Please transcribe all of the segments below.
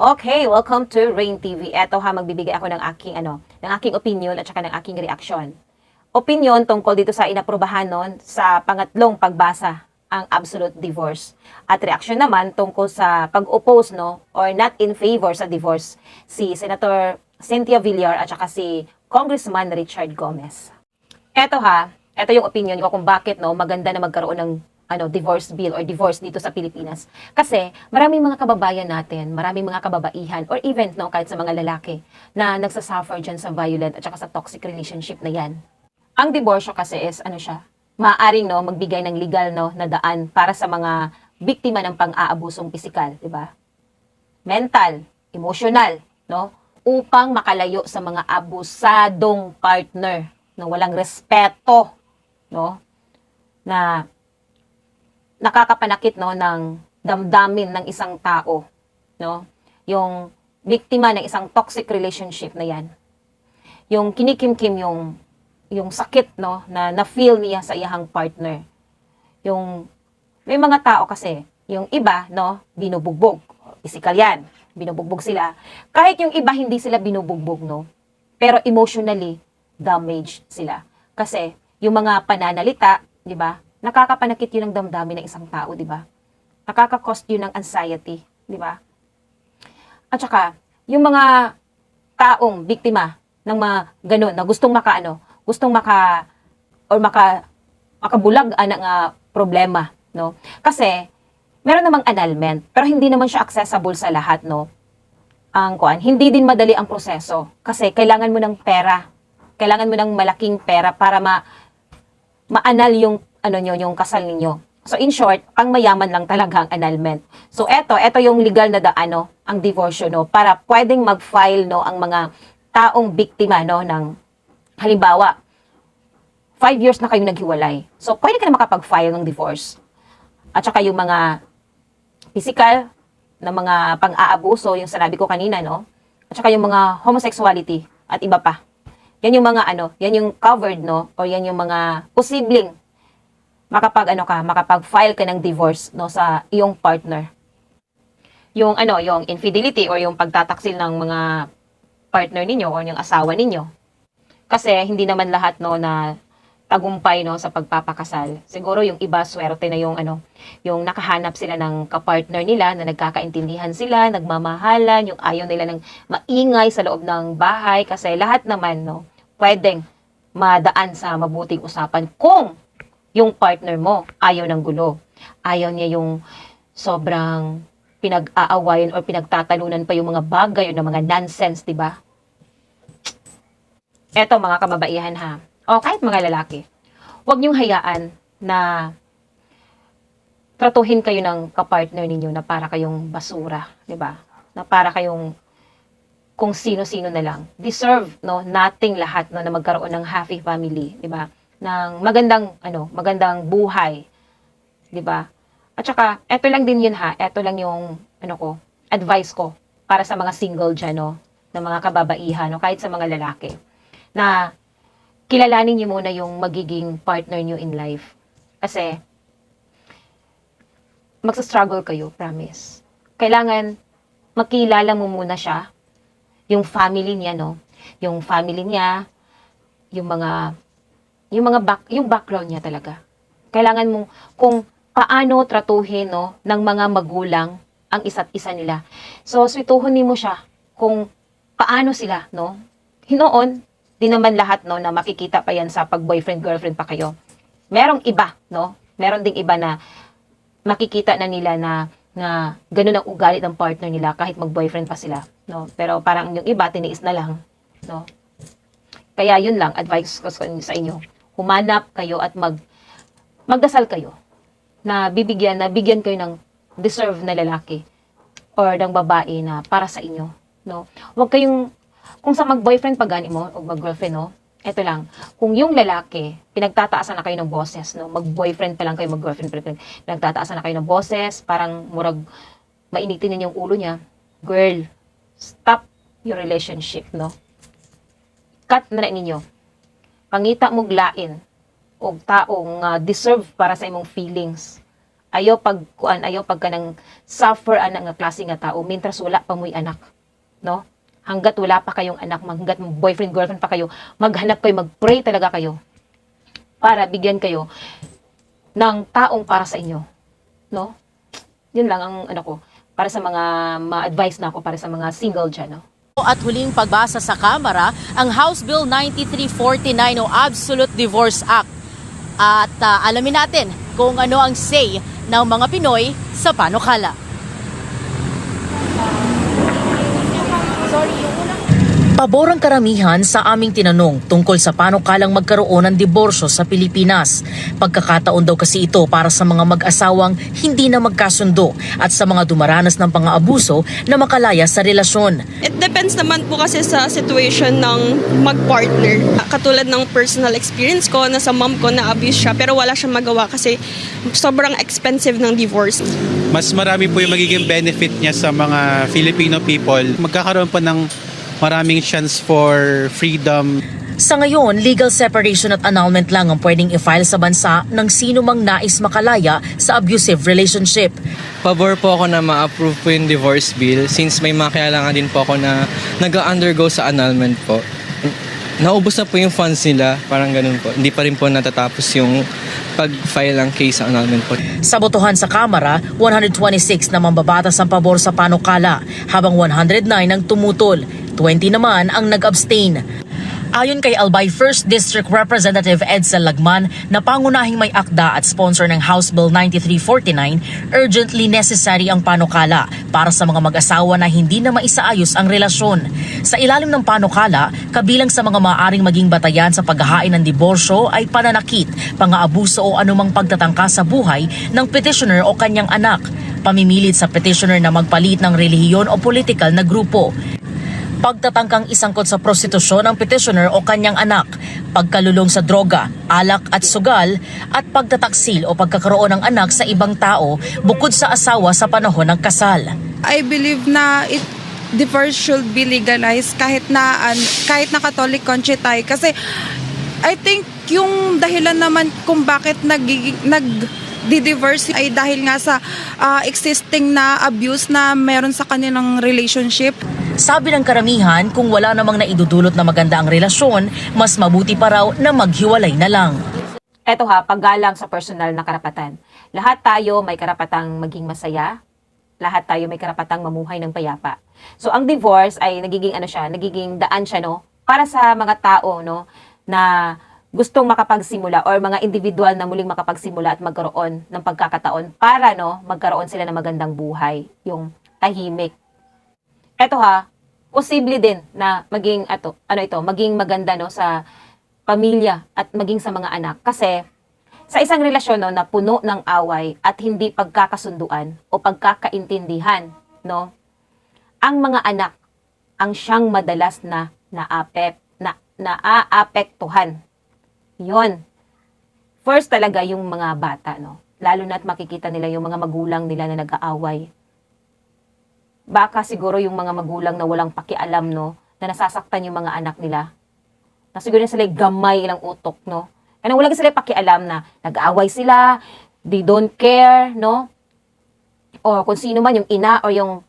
Okay, welcome to Rain TV. Eto ha, magbibigay ako ng aking ano, ng aking opinion at saka ng aking reaction. Opinion tungkol dito sa inaprubahan nun sa pangatlong pagbasa ang absolute divorce. At reaction naman tungkol sa pag-oppose no or not in favor sa divorce si Senator Cynthia Villar at saka si Congressman Richard Gomez. Eto ha, eto yung opinion ko kung bakit no maganda na magkaroon ng ano divorce bill or divorce dito sa Pilipinas. Kasi maraming mga kababayan natin, maraming mga kababaihan or even no kahit sa mga lalaki na nagsasuffer dyan sa violent at saka sa toxic relationship na yan. Ang diborsyo kasi is ano siya, maaaring no magbigay ng legal no na daan para sa mga biktima ng pang-aabusong pisikal, di ba? Mental, emotional, no? Upang makalayo sa mga abusadong partner na walang respeto, no? Na nakakapanakit no ng damdamin ng isang tao, no? Yung biktima ng isang toxic relationship na 'yan. Yung kinikimkim yung yung sakit no na na-feel niya sa iyang partner. Yung may mga tao kasi, yung iba no, binubugbog. Physical 'yan. Binubugbog sila. Kahit yung iba hindi sila binubugbog no, pero emotionally damaged sila. Kasi yung mga pananalita, 'di ba? Nakakapanakit yun ng damdamin ng isang tao, 'di ba? Nakaka-cause yun ng anxiety, 'di ba? At saka, yung mga taong biktima ng mga ganun na gustong makaano, gustong maka or maka makabulag ah, ng ah, problema, no? Kasi meron namang annulment, pero hindi naman siya accessible sa lahat, no? Ang kuan, hindi din madali ang proseso kasi kailangan mo ng pera. Kailangan mo ng malaking pera para ma maanal yung ano nyo, yung kasal ninyo. So in short, pang mayaman lang talaga ang annulment. So eto, eto yung legal na daano, ang divorce no, para pwedeng mag-file no ang mga taong biktima no ng halimbawa, five years na kayo naghiwalay. So pwede ka na makapag-file ng divorce. At saka yung mga physical na mga pang-aabuso, yung sinabi ko kanina, no? At saka yung mga homosexuality at iba pa. Yan yung mga ano, yan yung covered, no? O yan yung mga posibleng makapag ano ka, makapag-file ka ng divorce no sa iyong partner. Yung ano, yung infidelity or yung pagtataksil ng mga partner ninyo or yung asawa ninyo. Kasi hindi naman lahat no na tagumpay no sa pagpapakasal. Siguro yung iba swerte na yung ano, yung nakahanap sila ng kapartner nila na nagkakaintindihan sila, nagmamahalan, yung ayaw nila ng maingay sa loob ng bahay kasi lahat naman no pwedeng madaan sa mabuting usapan kung yung partner mo ayaw ng gulo. Ayaw niya yung sobrang pinag-aawayan or pinagtatalunan pa yung mga bagay o mga nonsense, di ba? Eto mga kababaihan ha. O kahit mga lalaki. Huwag niyong hayaan na tratuhin kayo ng kapartner ninyo na para kayong basura, di ba? Na para kayong kung sino-sino na lang. Deserve, no, nating lahat no, na magkaroon ng happy family, di ba? Ng magandang ano, magandang buhay, 'di ba? At saka, eto lang din 'yun ha. Eto lang yung ano ko, advice ko para sa mga single diyan, no, na mga kababaihan, no, kahit sa mga lalaki. Na kilalanin niyo muna yung magiging partner niyo in life. Kasi magsa-struggle kayo, promise. Kailangan makilala mo muna siya, yung family niya, no? Yung family niya, yung mga yung mga back, yung background niya talaga. Kailangan mo kung paano tratuhin no ng mga magulang ang isa't isa nila. So swituhon mo siya kung paano sila no. Hinoon, di naman lahat no na makikita pa yan sa pag boyfriend girlfriend pa kayo. Merong iba no. Meron ding iba na makikita na nila na na ganun ang ugali ng partner nila kahit mag-boyfriend pa sila, no? Pero parang yung iba tiniis na lang, no? Kaya yun lang advice ko sa inyo humanap kayo at mag magdasal kayo na bibigyan na bigyan kayo ng deserve na lalaki or ng babae na para sa inyo no? Huwag kayong kung sa mag-boyfriend pag gani mo o mag-girlfriend no? Eto lang kung yung lalaki pinagtataasan na kayo ng boses no? Mag-boyfriend pa lang kayo mag-girlfriend pa lang, pinagtataasan na kayo ng boses parang murag mainitin niyo yung ulo niya. Girl stop your relationship no? Cut na na ninyo pangita mo glain og taong uh, deserve para sa imong feelings Ayaw pag kuan, ayaw pag kanang suffer ana nga klase nga tao mintras wala pa mo'y anak, no? Hanggat wala pa kayong anak, hanggat boyfriend girlfriend pa kayo, maghanap kayo, magpray talaga kayo para bigyan kayo ng taong para sa inyo, no? Yun lang ang ano ko para sa mga ma-advise na ako para sa mga single dyan, no? At huling pagbasa sa Kamara, ang House Bill 9349 o Absolute Divorce Act. At ah, alamin natin kung ano ang say ng mga Pinoy sa panukala. Pabor ang karamihan sa aming tinanong tungkol sa panukalang magkaroon ng diborsyo sa Pilipinas. Pagkakataon daw kasi ito para sa mga mag-asawang hindi na magkasundo at sa mga dumaranas ng pang-aabuso na makalaya sa relasyon. It depends naman po kasi sa situation ng mag-partner. Katulad ng personal experience ko, na sa mom ko na abuse siya pero wala siyang magawa kasi sobrang expensive ng divorce. mas marami po yung magiging benefit niya sa mga Filipino people. Magkakaroon po ng maraming chance for freedom. Sa ngayon, legal separation at annulment lang ang pwedeng i-file sa bansa ng sino mang nais makalaya sa abusive relationship. Pabor po ako na ma-approve po yung divorce bill since may mga kailangan din po ako na nag-undergo sa annulment po. Naubos na po yung funds nila, parang ganun po. Hindi pa rin po natatapos yung pag-file ng case sa annulment po. Sa botohan sa Kamara, 126 na mambabatas ang pabor sa panukala, habang 109 ang tumutol, 20 naman ang nag-abstain. Ayon kay Albay 1st District Representative Edsel Lagman na pangunahing may akda at sponsor ng House Bill 9349, urgently necessary ang panukala para sa mga mag-asawa na hindi na maisaayos ang relasyon. Sa ilalim ng panukala, kabilang sa mga maaring maging batayan sa paghahain ng diborsyo ay pananakit, pang-aabuso o anumang pagtatangka sa buhay ng petitioner o kanyang anak, pamimilit sa petitioner na magpalit ng relihiyon o political na grupo, pagtatangkang isangkot sa prostitusyon ng petitioner o kanyang anak, pagkalulong sa droga, alak at sugal, at pagtataksil o pagkakaroon ng anak sa ibang tao bukod sa asawa sa panahon ng kasal. I believe na it divorce should be legalized kahit na kahit na Catholic country tayo kasi I think yung dahilan naman kung bakit nagiging nag divorce ay dahil nga sa ah, existing na abuse na meron sa kanilang relationship. Sabi ng karamihan, kung wala namang naidudulot na maganda ang relasyon, mas mabuti pa raw na maghiwalay na lang. Eto ha, paggalang sa personal na karapatan. Lahat tayo may karapatang maging masaya. Lahat tayo may karapatang mamuhay ng payapa. So ang divorce ay nagiging ano siya, nagiging daan siya no para sa mga tao no na gustong makapagsimula or mga individual na muling makapagsimula at magkaroon ng pagkakataon para no magkaroon sila ng magandang buhay, yung tahimik. Eto ha, posible din na maging ato, ano ito, maging maganda no sa pamilya at maging sa mga anak kasi sa isang relasyon no, na puno ng away at hindi pagkakasunduan o pagkakaintindihan, no? Ang mga anak ang siyang madalas na naapep na naaapektuhan. 'Yon. First talaga yung mga bata, no? Lalo na't makikita nila yung mga magulang nila na nag-aaway. Baka siguro yung mga magulang na walang pakialam, no? Na nasasaktan yung mga anak nila. Na siguro na sila gamay ilang utok, no? Kaya wala sila pakialam na nag-aaway sila, they don't care, no? O kung sino man yung ina o yung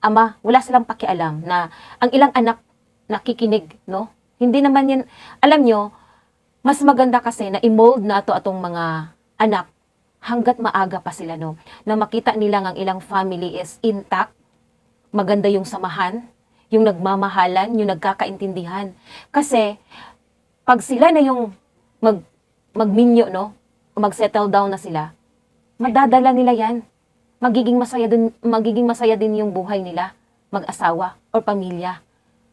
ama, wala silang pakialam na ang ilang anak nakikinig, no? Hindi naman yan, alam nyo, mas maganda kasi na i-mold na to atong mga anak hanggat maaga pa sila, no? Na makita nila ang ilang family is intact, maganda yung samahan, yung nagmamahalan, yung nagkakaintindihan. Kasi, pag sila na yung mag, magminyo, no? Mag-settle down na sila, madadala nila yan. Magiging masaya din, magiging masaya din yung buhay nila, mag-asawa or pamilya.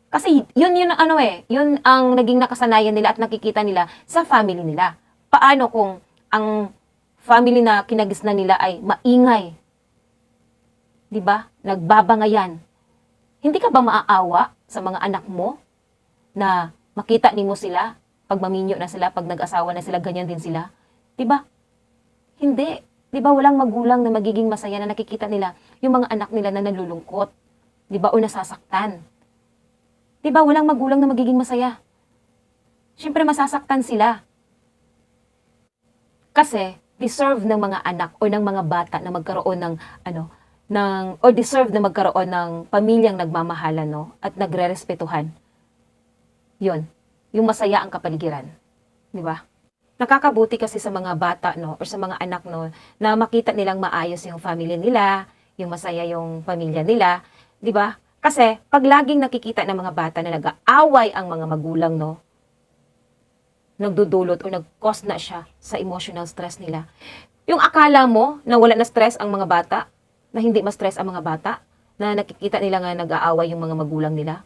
Kasi yun yun ang ano eh, yun ang naging nakasanayan nila at nakikita nila sa family nila. Paano kung ang family na kinagisnan nila ay maingay? 'Di ba? Nagbabangayan. Hindi ka ba maaawa sa mga anak mo na makita nimo sila pag maminyo na sila, pag nag-asawa na sila, ganyan din sila? 'Di ba? Hindi. 'Di ba walang magulang na magiging masaya na nakikita nila yung mga anak nila na nalulungkot? 'Di ba? O nasasaktan. 'Di ba walang magulang na magiging masaya? Siyempre masasaktan sila. Kasi deserve ng mga anak o ng mga bata na magkaroon ng ano ng or deserve na magkaroon ng pamilyang nagmamahalan no at nagrerespetuhan. 'Yun, yung masaya ang kapaligiran. 'Di ba? Nakakabuti kasi sa mga bata no or sa mga anak no na makita nilang maayos yung family nila, yung masaya yung pamilya nila, 'di ba? Kasi pag laging nakikita ng mga bata na nag-aaway ang mga magulang no, nagdudulot o nag-cause na siya sa emotional stress nila. Yung akala mo na wala na stress ang mga bata, na hindi ma-stress ang mga bata, na nakikita nila nga nag-aaway yung mga magulang nila,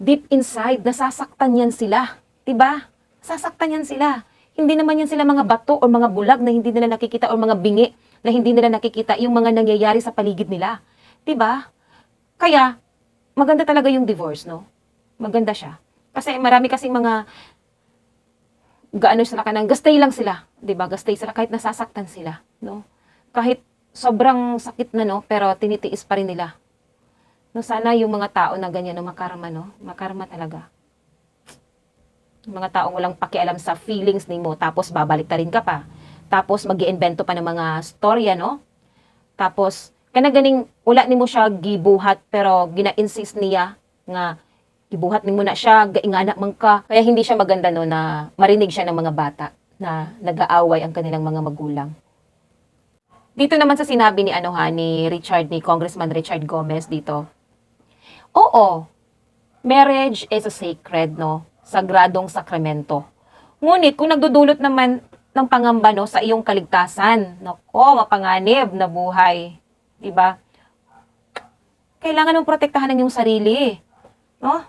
deep inside, nasasaktan yan sila. 'Di ba? Sasaktan yan sila. Hindi naman yan sila mga bato o mga bulag na hindi nila nakikita o mga bingi na hindi nila nakikita yung mga nangyayari sa paligid nila. 'Di ba? Kaya, maganda talaga yung divorce, no? Maganda siya. Kasi marami kasing mga gaano sila ka nang gastay lang sila, 'di ba? Gastay sila kahit nasasaktan sila, no? Kahit sobrang sakit na no, pero tinitiis pa rin nila. No, sana yung mga tao na ganyan no makarma no, makarma talaga. Yung mga taong walang pakialam sa feelings nimo tapos babalik rin ka pa. Tapos mag-iimbento pa ng mga storya no. Tapos kana ganing wala nimo siya gibuhat pero gina-insist niya nga gibuhat nimo na siya, gaingana man ka. Kaya hindi siya maganda no na marinig siya ng mga bata na nag-aaway ang kanilang mga magulang. Dito naman sa sinabi ni ano ha, ni Richard, ni Congressman Richard Gomez dito. Oo, marriage is a sacred, no? Sagradong sakramento. Ngunit kung nagdudulot naman ng pangamba no, sa iyong kaligtasan, nako, mapanganib na buhay, di ba? Kailangan mong protektahan ng iyong sarili, no?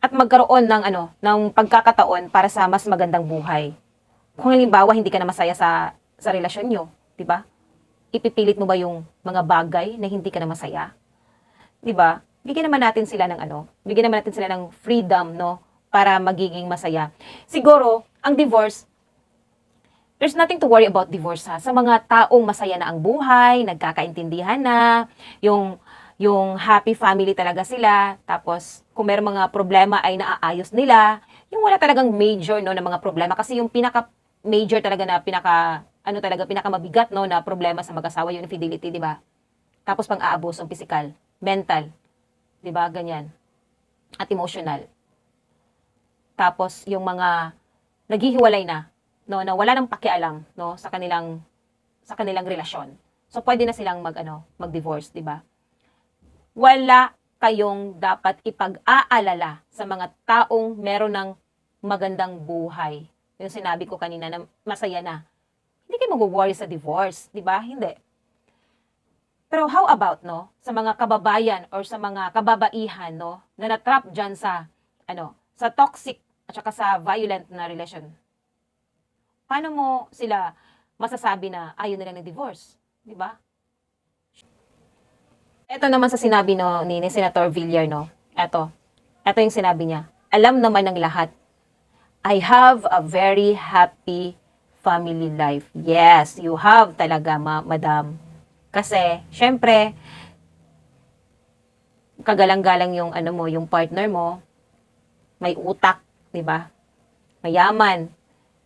At magkaroon ng ano, ng pagkakataon para sa mas magandang buhay. Kung halimbawa hindi ka na masaya sa sa relasyon nyo, di ba? Ipipilit mo ba yung mga bagay na hindi ka na masaya? Di ba? Bigyan naman natin sila ng ano, bigyan naman natin sila ng freedom, no? Para magiging masaya. Siguro, ang divorce, there's nothing to worry about divorce ha. Sa mga taong masaya na ang buhay, nagkakaintindihan na, yung yung happy family talaga sila, tapos kung meron mga problema ay naaayos nila, yung wala talagang major no na mga problema kasi yung pinaka major talaga na pinaka ano talaga pinaka mabigat no na problema sa mag-asawa yung infidelity, di ba? Tapos pang aabusong physical, mental, di ba? Ganyan. At emotional. Tapos yung mga naghihiwalay na, no, na wala nang pakialam, no, sa kanilang sa kanilang relasyon. So pwede na silang mag ano, mag-divorce, di ba? Wala kayong dapat ipag-aalala sa mga taong meron ng magandang buhay. Yung sinabi ko kanina na masaya na. Hindi kayo mag-worry sa divorce, di ba? Hindi. Pero how about, no, sa mga kababayan or sa mga kababaihan, no, na natrap dyan sa, ano, sa toxic at saka sa violent na relasyon? Paano mo sila masasabi na ayaw nila ng divorce? Di ba? Ito naman sa sinabi no, ni, ni Senator Villar, no? Ito. Ito yung sinabi niya. Alam naman ng lahat, I have a very happy family life. Yes, you have talaga, ma madam. Kasi, syempre, kagalang-galang yung ano mo, yung partner mo, may utak, 'di ba? Mayaman,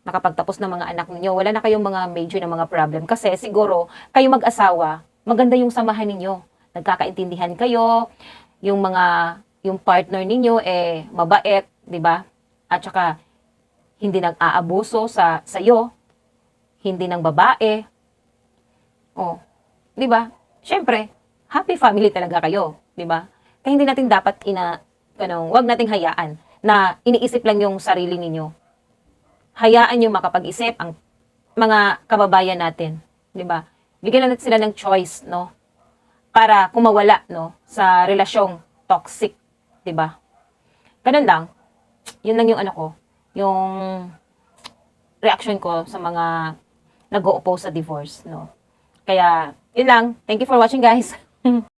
nakapagtapos ng mga anak ninyo, wala na kayong mga major na mga problem kasi siguro kayo mag-asawa, maganda yung samahan ninyo. Nagkakaintindihan kayo, yung mga yung partner ninyo eh mabait, 'di ba? At saka hindi nag-aabuso sa sa iyo, hindi ng babae. Oh, 'di ba? Syempre, happy family talaga kayo, 'di ba? Kaya hindi natin dapat ina ano, wag nating hayaan na iniisip lang yung sarili ninyo. Hayaan yung makapag-isip ang mga kababayan natin, 'di ba? Bigyan natin sila ng choice, no? Para kumawala, no, sa relasyong toxic, 'di ba? Ganun lang. Yun lang yung ano ko, yung reaction ko sa mga nag-o-oppose sa divorce, no. Kaya, yun lang. Thank you for watching, guys.